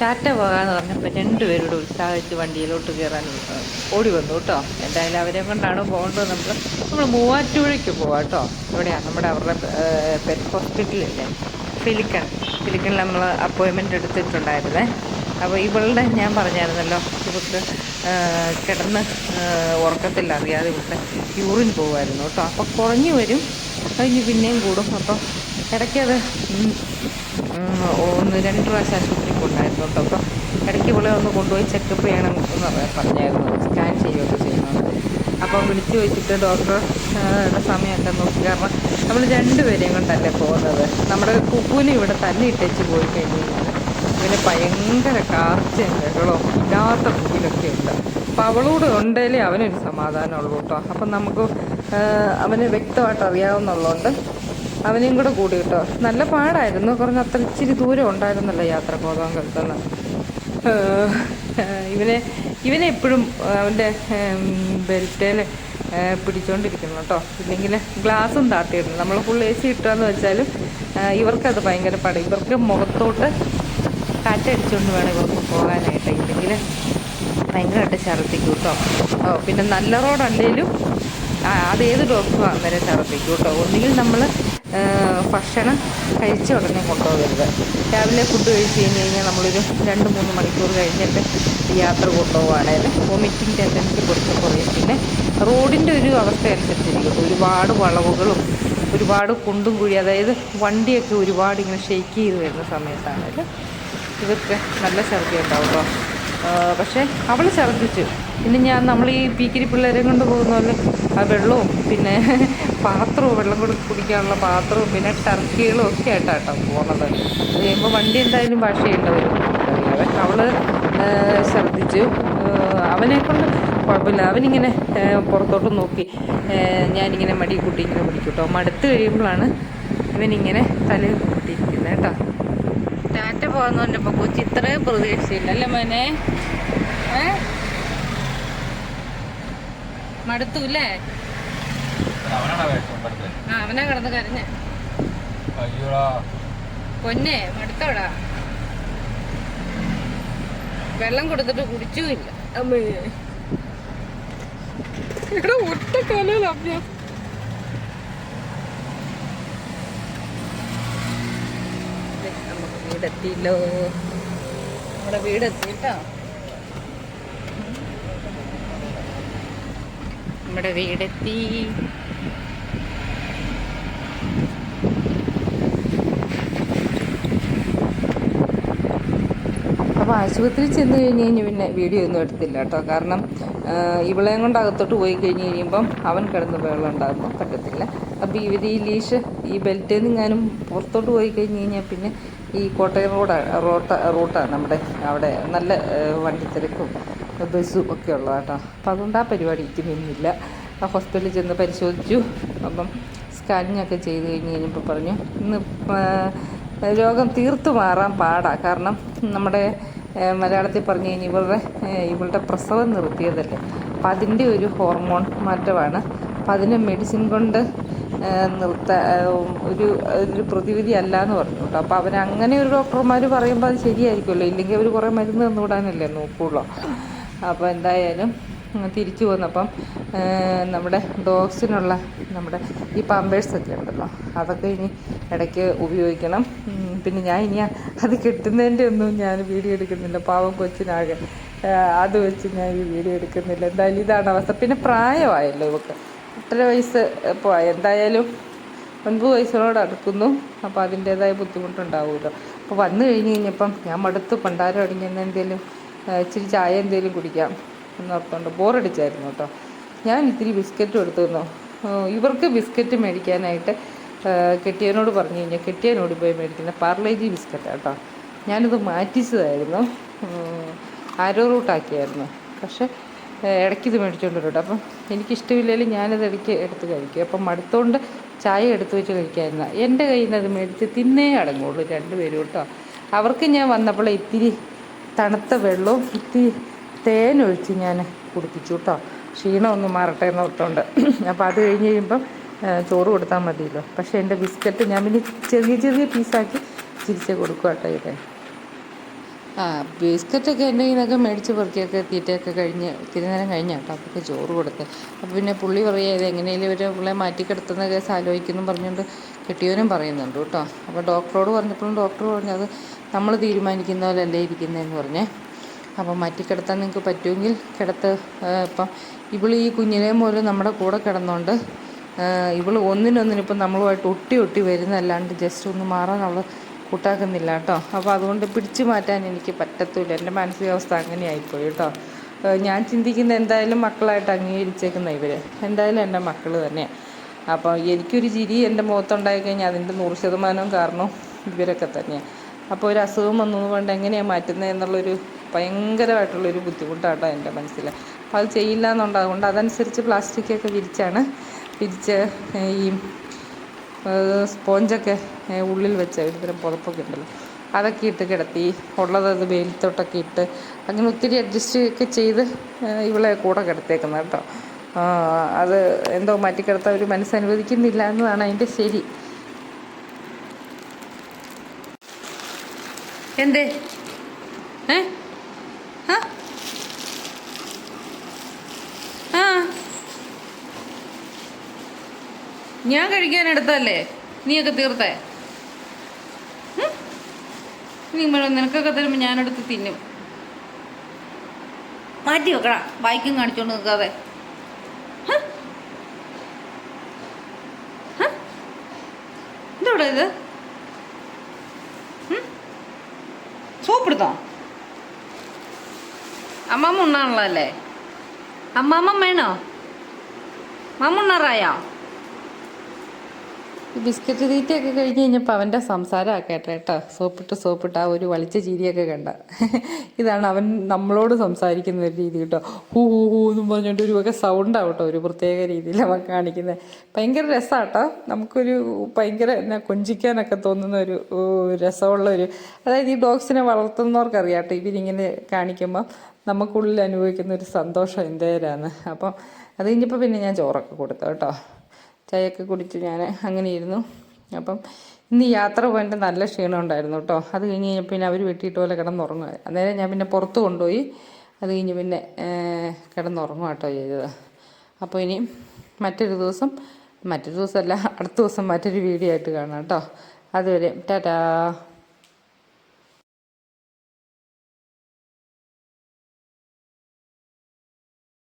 ടാറ്റ പോകാന്ന് പറഞ്ഞപ്പോൾ രണ്ടുപേരോട് ഉത്സാഹിച്ച് വണ്ടിയിലോട്ട് കയറാൻ ഓടി വന്നു കേട്ടോ. എന്തായാലും അവരെ കൊണ്ടാണ് പോകേണ്ടത് നമ്മൾ നമ്മൾ മൂവാറ്റുപുഴയ്ക്ക് പോവാം കേട്ടോ. ഇവിടെയാണ് നമ്മുടെ അവരുടെ പെറ്റ് ഹോസ്പിറ്റലില്ലേ ഫിലിക്കൺ ഫിലിക്കണിൽ നമ്മൾ അപ്പോയിൻമെന്റ് എടുത്തിട്ടുണ്ടായിരുന്നേ. അപ്പോൾ ഇവളുടെ ഞാൻ പറഞ്ഞായിരുന്നല്ലോ ഇവൾക്ക് കിടന്ന് ഉറക്കത്തിൽ അറിയാതെ ഇവളുടെ യൂറിൻ പോകുമായിരുന്നു കേട്ടോ. അപ്പോൾ കുറഞ്ഞു വരും. കഴിഞ്ഞ് പിന്നെയും കൂടും. അപ്പോൾ ഇടയ്ക്കത് ഒന്ന് രണ്ട് പ്രാവശ്യം ആശുപത്രി കൊണ്ടായിരുന്നു കേട്ടോ അപ്പം ഇടയ്ക്ക് ഇവളെ ഒന്ന് കൊണ്ടുപോയി ചെക്കപ്പ് ചെയ്യണം എന്ന് പറഞ്ഞായിരുന്നു. സ്കാൻ ചെയ്യുകയൊക്കെ ചെയ്യുന്നുണ്ട്. അപ്പോൾ വിളിച്ചു വെച്ചിട്ട് ഡോക്ടർ സമയമൊക്കെ നോക്കി. കാരണം നമ്മൾ രണ്ടുപേരെയും കൊണ്ടല്ലേ പോകുന്നത്. നമ്മുടെ കുക്കുവിനെ ഇവിടെ തന്നെ ഇട്ടേച്ച് പോയി കഴിഞ്ഞ് കഴിഞ്ഞാൽ ഇവന് ഭയങ്കര കാർച്ചയും ബഹളവും ഇല്ലാത്ത ഫീലൊക്കെ ഉണ്ട്. അപ്പം അവളോട് ഉണ്ടെങ്കിലേ അവനൊരു സമാധാനമുള്ളൂ കേട്ടോ. അപ്പം നമുക്ക് അവന് വ്യക്തമായിട്ട് അറിയാവുന്നുള്ളതുകൊണ്ട് അവനെയും കൂടെ കൂടി കേട്ടോ. നല്ല പാടായിരുന്നു. കുറഞ്ഞ അത്ര ഇച്ചിരി ദൂരം ഉണ്ടായിരുന്നല്ലോ യാത്ര പോകാൻ കൽത്തുന്ന ഇവനെ ഇവനെ എപ്പോഴും അവന്റെ ബെൽറ്റേൽ പിടിച്ചോണ്ടിരിക്കുന്നു കേട്ടോ. ഇല്ലെങ്കിൽ ഗ്ലാസും താത്തിയിടുന്നു നമ്മൾ ഫുൾ എ സി ഇട്ടാന്ന് വെച്ചാലും ഇവർക്കത് ഭയങ്കര പാടും. ഇവർക്ക് മുഖത്തോട്ട് കാറ്റടിച്ചുകൊണ്ട് വേണം ഇവർക്ക് പോകാനായിട്ട്. ഇല്ലെങ്കിൽ ഭയങ്കരമായിട്ട് ഛർദ്ദിക്കും കേട്ടോ. ഓ പിന്നെ നല്ല റോഡല്ലേലും ആ, അതേത് ഡോക്ടറും അന്നേരം ഛർദ്ദിക്കും കേട്ടോ. ഒന്നുകിൽ നമ്മൾ ഭക്ഷണം കഴിച്ച ഉടനെ കൊണ്ടുപോകരുത്. രാവിലെ ഫുഡ് കഴിച്ച് കഴിഞ്ഞ് കഴിഞ്ഞാൽ നമ്മളൊരു രണ്ട് മൂന്ന് മണിക്കൂർ കഴിഞ്ഞിട്ട് യാത്ര കൊണ്ടുപോവുകയാണെങ്കിൽ വോമിറ്റിംഗ് ടെൻഡൻസി കുറച്ച് കുറയും. പിന്നെ റോഡിന്റെ ഒരു അവസ്ഥ അനുസരിച്ചിരിക്കും. ഒരുപാട് വളവുകളും ഒരുപാട് കുണ്ടും കുഴി അതായത് വണ്ടിയൊക്കെ ഒരുപാട് ഇങ്ങനെ ഷെയ്ക്ക് ചെയ്ത് വരുന്ന സമയത്താണെങ്കിൽ ഇവർക്ക് നല്ല ഛർദി ഉണ്ടാവും കേട്ടോ ആ, പക്ഷേ അവൾ ഛർദ്ദിച്ചു. പിന്നെ ഞാൻ നമ്മൾ ഈ പീക്കിരി പിള്ളേരെ കൊണ്ട് പോകുന്ന പോലെ ആ വെള്ളവും പിന്നെ പാത്രവും വെള്ളം കൂടി കുടിക്കാനുള്ള പാത്രവും പിന്നെ ടർക്കികളും ഒക്കെ ആയിട്ടാണ് കേട്ടോ പോകുന്നത് അത് കഴിയുമ്പോൾ വണ്ടി എന്തായാലും ഭാഷ ചെയ്യേണ്ടവരും അറിയാവേ അവൾ ഛർദ്ദിച്ചു. അവനെ കൊണ്ട് കുഴപ്പമില്ല. അവനിങ്ങനെ പുറത്തോട്ട് നോക്കി. ഞാനിങ്ങനെ മടി കൂട്ടി ഇങ്ങനെ പിടിക്കും കേട്ടോ മടുത്ത് കഴിയുമ്പോഴാണ് ഇവനിങ്ങനെ തല കൂട്ടിയിരിക്കുന്നത് കേട്ടോ. ടാറ്റ പോകാന്ന് പറഞ്ഞപ്പോ കൊച്ചി ഇത്രയും പ്രതീക്ഷയില്ല. അല്ലേ മോനെ? ഏ? മടുത്തൂല്ലേ അവനാണോ ആ അവനാ കിടന്ന് കരഞ്ഞ. അയ്യോടാ. പൊന്നെ മടുത്തോടാ. വെള്ളം കൊടുത്തിട്ട് കുടിച്ചുമില്ല. അമ്മേ. ഇവിടെ ഒറ്റ കാലം അഭ്യാസം ദേ, നമുക്ക് വീടെത്തിയല്ലോ നമ്മുടെ വീടെത്തിട്ടോ നമ്മുടെ വീടെത്തി. അപ്പോൾ ആശുപത്രിയിൽ ചെന്ന് കഴിഞ്ഞ് കഴിഞ്ഞ് പിന്നെ വീഡിയോ ഒന്നും എടുത്തില്ല കേട്ടോ. കാരണം ഇവളെയും കൊണ്ട് അകത്തോട്ട് പോയി കഴിഞ്ഞ് കഴിയുമ്പം അവൻ കിടന്ന് വെള്ളം ഉണ്ടാകുമ്പോൾ പറ്റത്തില്ല. അപ്പോൾ ഇവർ ഈ ലീഷ് ഈ ബെൽറ്റിൽ നിന്ന് ഞാനും പുറത്തോട്ട് പോയി കഴിഞ്ഞ് കഴിഞ്ഞാൽ പിന്നെ ഈ കോട്ടയം റോഡാണ് റോട്ട റൂട്ടാണ് നമ്മുടെ അവിടെ നല്ല വണ്ടിത്തിരക്കും ബസ്സും ഒക്കെ ഉള്ളത് കേട്ടോ അപ്പോൾ അതുകൊണ്ട് ആ പരിപാടിക്ക് നിന്നില്ല. ആ ഹോസ്പിറ്റലിൽ ചെന്ന് പരിശോധിച്ചു. അപ്പം സ്കാനിങ് ഒക്കെ ചെയ്ത് കഴിഞ്ഞ് കഴിഞ്ഞപ്പോൾ പറഞ്ഞു ഇന്ന് രോഗം തീർത്തു മാറാൻ പാടാണ് കാരണം നമ്മുടെ മലയാളത്തിൽ പറഞ്ഞു കഴിഞ്ഞാൽ ഇവരുടെ ഏഹ്, ഇവളുടെ പ്രസവം നിർത്തിയതല്ലേ. അപ്പം അതിന്റെ ഒരു ഹോർമോൺ മാറ്റമാണ്. അപ്പം അതിന് മെഡിസിൻ കൊണ്ട് നിർത്ത ഒരു ഒരു പ്രതിവിധി അല്ല എന്ന് പറഞ്ഞു കേട്ടോ. അപ്പോൾ അവർ അങ്ങനെ ഒരു ഡോക്ടർമാർ പറയുമ്പോൾ അത് ശരിയായിരിക്കുമല്ലോ. ഇല്ലെങ്കിൽ അവർ കുറേ മരുന്ന് തന്നുവിടാനല്ലേ നോക്കുള്ളൂ. അപ്പോൾ എന്തായാലും തിരിച്ചു വന്നപ്പം നമ്മുടെ ഡോഗ്സിനുള്ള നമ്മുടെ ഈ പാമ്പേഴ്സൊക്കെ ഉണ്ടല്ലോ അതൊക്കെ ഇനി ഇടയ്ക്ക് ഉപയോഗിക്കണം. പിന്നെ ഞാൻ ഇനി അത് കിട്ടുന്നതിന്റെ ഒന്നും ഞാൻ വീഡിയോ എടുക്കുന്നില്ല. പാവം കൊച്ചിനാകെ. അത് വെച്ച് ഞാൻ ഈ വീഡിയോ എടുക്കുന്നില്ല. എന്തായാലും ഇതാണ് അവസ്ഥ. പിന്നെ പ്രായമായല്ലോ ഇവക്ക്. എട്ടര വയസ്സ് ഇപ്പോൾ എന്തായാലും ഒൻപത് വയസ്സിനോട് അടുക്കുന്നു. അപ്പോൾ അതിന്റേതായ ബുദ്ധിമുട്ടുണ്ടാവുമല്ലോ. അപ്പോൾ വന്നു കഴിഞ്ഞ് കഴിഞ്ഞപ്പം ഞാൻ മടുത്ത്. പണ്ടാരം അടിഞ്ഞെന്ന് എന്തെങ്കിലും ഇച്ചിരി ചായ എന്തെങ്കിലും കുടിക്കാം എന്നോർത്തുകൊണ്ട് ബോറടിച്ചായിരുന്നു കേട്ടോ. ഞാൻ ഇത്തിരി ബിസ്ക്കറ്റും എടുത്തു തന്നു ഇവർക്ക് ബിസ്ക്കറ്റ് മേടിക്കാനായിട്ട് കെട്ടിയനോട് പറഞ്ഞു കഴിഞ്ഞാൽ കെട്ടിയനോട് പോയി മേടിക്കുന്ന പാർലേജി ബിസ്ക്കറ്റ് കേട്ടോ. ഞാനിത് മാറ്റിച്ചതായിരുന്നു. ആരോ റൂട്ടാക്കിയായിരുന്നു. പക്ഷേ ഏ, ഇടയ്ക്ക് ഇത് മേടിച്ചുകൊണ്ട് വരും കേട്ടോ. അപ്പം എനിക്കിഷ്ടമില്ലെങ്കിലും ഞാനത് ഇടയ്ക്ക് എടുത്ത് കഴിക്കും. അപ്പം മടുത്തോണ്ട് ചായ എടുത്ത് വെച്ച് കഴിക്കാമായിരുന്നു എന്റെ കയ്യിൽ നിന്ന് അത് മേടിച്ച് തിന്നേ അടങ്ങുള്ളൂ രണ്ടുപേരും കേട്ടോ. അവർക്ക് ഞാൻ വന്നപ്പോൾ ഇത്തിരി തണുത്ത വെള്ളവും ഇത്തിരി തേനൊഴിച്ച് ഞാൻ കുടിപ്പിച്ചു കേട്ടോ. ക്ഷീണം മാറട്ടെ എന്ന് ഓർത്തോണ്ട്. അപ്പോൾ അത് കഴിഞ്ഞ് കഴിയുമ്പം ചോറ് കൊടുത്താൽ മതിയല്ലോ. പക്ഷേ എന്റെ ബിസ്ക്കറ്റ് ഞാൻ പിന്നെ ചെറിയ ചെറിയ പീസാക്കി തിരിച്ച് കൊടുക്കുക കേട്ടോ ഇത്. ബിസ്ക്കറ്റൊക്കെ എന്റെ കയ്യിൽ നിന്നൊക്കെ മേടിച്ച് പെറുക്കിയൊക്കെ തീറ്റയൊക്കെ കഴിഞ്ഞ് ഇത്തിരി നേരം കഴിഞ്ഞ കേട്ടോ അപ്പൊക്കെ ചോറ് കൊടുത്ത്. അപ്പോൾ പിന്നെ പുള്ളി പറയുക ഇത് എങ്ങനെയും ഒരു പിള്ളെ മാറ്റി കിടത്തുന്ന കേസ് ആലോചിക്കുന്നു പറഞ്ഞുകൊണ്ട് കെട്ടിയവനും പറയുന്നുണ്ട് കേട്ടോ. അപ്പോൾ ഡോക്ടറോട് പറഞ്ഞപ്പോഴും ഡോക്ടർ പറഞ്ഞു അത് നമ്മൾ തീരുമാനിക്കുന്ന പോലെ അല്ലേ ഇരിക്കുന്നതെന്ന് പറഞ്ഞേ. അപ്പം മാറ്റി കിടത്താൻ നിങ്ങൾക്ക് പറ്റുമെങ്കിൽ കിടത്ത്. ഇപ്പം ഇവൾ ഈ കുഞ്ഞിനെ പോലും നമ്മുടെ കൂടെ കിടന്നുകൊണ്ട് ഇവൾ ഒന്നിനൊന്നിനിപ്പം നമ്മളുമായിട്ട് ഒട്ടി ഒട്ടി വരുന്നതല്ലാണ്ട് ജസ്റ്റ് ഒന്ന് മാറാൻ അവൾ കൂട്ടാക്കുന്നില്ല കേട്ടോ. അപ്പോൾ അതുകൊണ്ട് പിടിച്ചു മാറ്റാൻ എനിക്ക് പറ്റത്തില്ല. എന്റെ മാനസികാവസ്ഥ അങ്ങനെ ആയിപ്പോയി കേട്ടോ ഞാൻ ചിന്തിക്കുന്ന എന്തായാലും മക്കളായിട്ട് അംഗീകരിച്ചേക്കുന്ന ഇവർ എന്തായാലും എന്റെ മക്കൾ തന്നെയാണ് അപ്പോൾ എനിക്കൊരു ചിരി എന്റെ മുഖത്തുണ്ടായി കഴിഞ്ഞാൽ അതിന്റെ നൂറ് ശതമാനവും കാരണം ഇവരൊക്കെ തന്നെയാണ് അപ്പോൾ ഒരു അസുഖം വന്നതുകൊണ്ട് എങ്ങനെയാണ് മാറ്റുന്നത് എന്നുള്ളൊരു ഭയങ്കരമായിട്ടുള്ളൊരു ബുദ്ധിമുട്ടാട്ടോ എന്റെ മനസ്സിൽ അപ്പോൾ അത് ചെയ്യില്ല എന്നുണ്ട് അതുകൊണ്ട് അതനുസരിച്ച് പ്ലാസ്റ്റിക്കൊക്കെ വിരിച്ചാണ്. വിരിച്ച് ഈ സ്പോഞ്ചൊക്കെ ഉള്ളിൽ വെച്ച് ഒരുതരം പുതപ്പൊക്കെ ഉണ്ടല്ലോ. അതൊക്കെ ഇട്ട് കിടത്തി ഉള്ളത് അത് വെയിലത്തോട്ടൊക്കെ ഇട്ട് അങ്ങനെ ഒത്തിരി അഡ്ജസ്റ്റ് ഒക്കെ ചെയ്ത് ഇവളെ കൂടെ കിടത്തേക്കുന്നത് കേട്ടോ. അത് എന്തോ മാറ്റിക്കിടത്താൻ ഒരു മനസ്സനുവദിക്കുന്നില്ല എന്നതാണ് അതിന്റെ ശരി. എന്തേ? ഏ? ഞാൻ കഴിക്കാൻ എടുത്തല്ലേ നീയൊക്കെ തീർത്തേ? നീ നിനക്കൊക്കെ തരുമ്പോൾ ഞാനെടുത്ത് തിന്നും. മാറ്റി വെക്കടാ. ബൈക്കും കാണിച്ചോണ്ട് നിൽക്കാതെ എന്തോടാ ഇത്? സോപ്പെടുത്തോ? ഉണ്ണാണല്ലോ അല്ലേ അമ്മമ്മ വേണോ? മമ്മ ഉണ്ണാറായോ? ബിസ്ക്കറ്റ് തീറ്റയൊക്കെ കഴിഞ്ഞ് കഴിഞ്ഞപ്പോൾ അവന്റെ സംസാരമൊക്കെ കേട്ടോ സോപ്പിട്ട് സോപ്പിട്ട് ആ ഒരു വളിച്ച ചീരിയൊക്കെ കണ്ട. ഇതാണ് അവൻ നമ്മളോട് സംസാരിക്കുന്ന ഒരു രീതി കേട്ടോ. ഹൂ ഹൂ ഹൂ എന്നും പറഞ്ഞുകൊണ്ട് ഒരു വക സൗണ്ട് കേട്ടോ ഒരു പ്രത്യേക രീതിയിൽ അവൻ കാണിക്കുന്നത് ഭയങ്കര രസമാട്ടോ നമുക്കൊരു ഭയങ്കര എന്നാ കൊഞ്ചിക്കാനൊക്കെ തോന്നുന്ന ഒരു രസമുള്ള ഒരു അതായത് ഈ ഡോഗ്സിനെ വളർത്തുന്നവർക്കറിയാം കേട്ടോ. ഇവരിങ്ങനെ കാണിക്കുമ്പോൾ നമുക്കുള്ളിൽ അനുഭവിക്കുന്ന ഒരു സന്തോഷം എന്തേരാന്ന്. അപ്പം അത് കഴിഞ്ഞപ്പോൾ പിന്നെ ഞാൻ ചോറൊക്കെ കൊടുത്തു കേട്ടോ. ചായയൊക്കെ കുടിച്ച് ഞാൻ അങ്ങനെ ഇരുന്നു. അപ്പം ഇന്ന് യാത്ര പോയിട്ട് നല്ല ക്ഷീണം ഉണ്ടായിരുന്നു കേട്ടോ. അത് കഴിഞ്ഞ് കഴിഞ്ഞാൽ പിന്നെ അവർ വെട്ടിയിട്ട് പോലെ കിടന്നുറങ്ങുക അന്നേരം ഞാൻ പിന്നെ പുറത്ത് കൊണ്ടുപോയി. അത് കഴിഞ്ഞ് പിന്നെ കിടന്നുറങ്ങുക കേട്ടോ ചെയ്തത്. അപ്പോൾ ഇനി മറ്റൊരു ദിവസം മറ്റൊരു ദിവസമല്ല അടുത്ത ദിവസം മറ്റൊരു വീഡിയോ ആയിട്ട് കാണാം കേട്ടോ. അതുവരെ ടാറ്റാ.